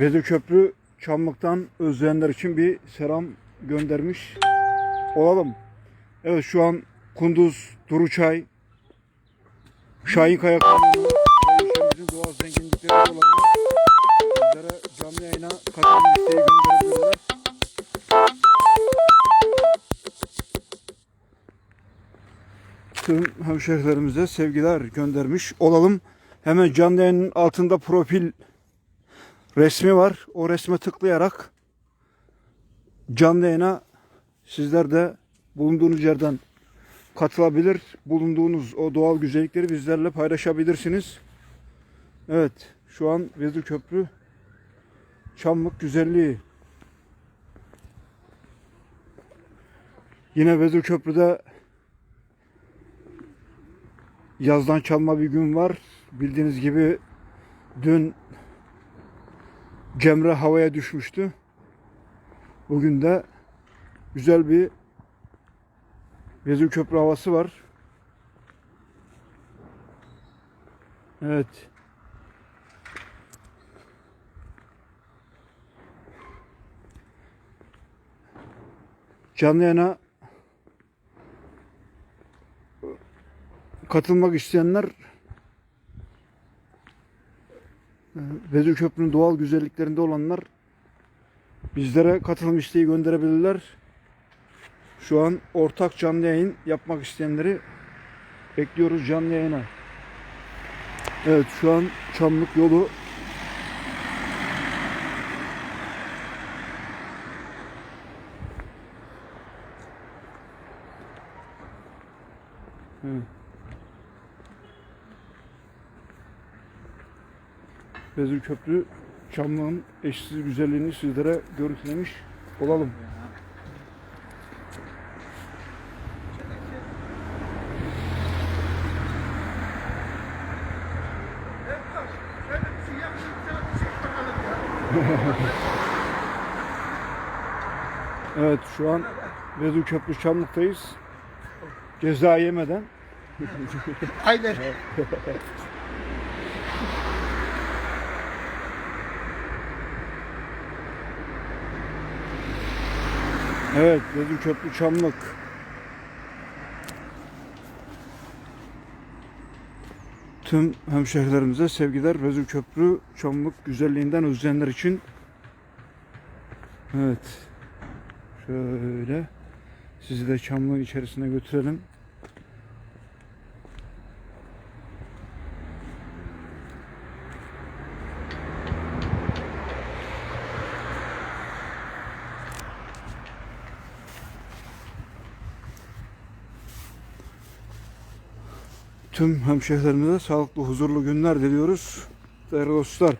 Vezir Köprü Çamlık'tan özleyenler için bir selam göndermiş olalım. Evet şu an Kunduz, Duruçay, Kanunu ve ilçemizin doğal zenginlikleri olan bizlere canlı yayına katılım isteği gönderebilirler. Tüm hemşehrilerimize sevgiler göndermiş olalım. Hemen canlı yayının altında profil resmi var. O resme tıklayarak canlı yayına sizler de bulunduğunuz yerden katılabilir. Bulunduğunuz o doğal güzellikleri bizlerle paylaşabilirsiniz. Evet, şu an Vezir Köprü Çamlık güzelliği. Yine Vezir Köprü'de yazdan çalma bir gün var. Bildiğiniz gibi dün Cemre havaya düşmüştü. Bugün de güzel bir Vezir Köprü havası var. Evet. Canlı yayına katılmak isteyenler Vezir Köprü'nün doğal güzelliklerinde olanlar bizlere katılım isteği gönderebilirler. Şu an ortak canlı yayın yapmak isteyenleri bekliyoruz canlı yayına. Evet şu an Çamlık yolu Evet. Vezir Köprü Çamlık'ın eşsiz güzelliğini sizlere görüntülemiş olalım. Evet şu an Vezir Köprü Çamlık'tayız. Ceza yemeden Aynen. Evet, Vezir Köprü Çamlık. Tüm hemşehrilerimize sevgiler. Vezir Köprü Çamlık güzelliğinden özleyenler için. Evet. Şöyle sizi de Çamlık'ın içerisine götürelim. Tüm hemşehrilerimize sağlıklı, huzurlu günler diliyoruz. Değerli dostlar.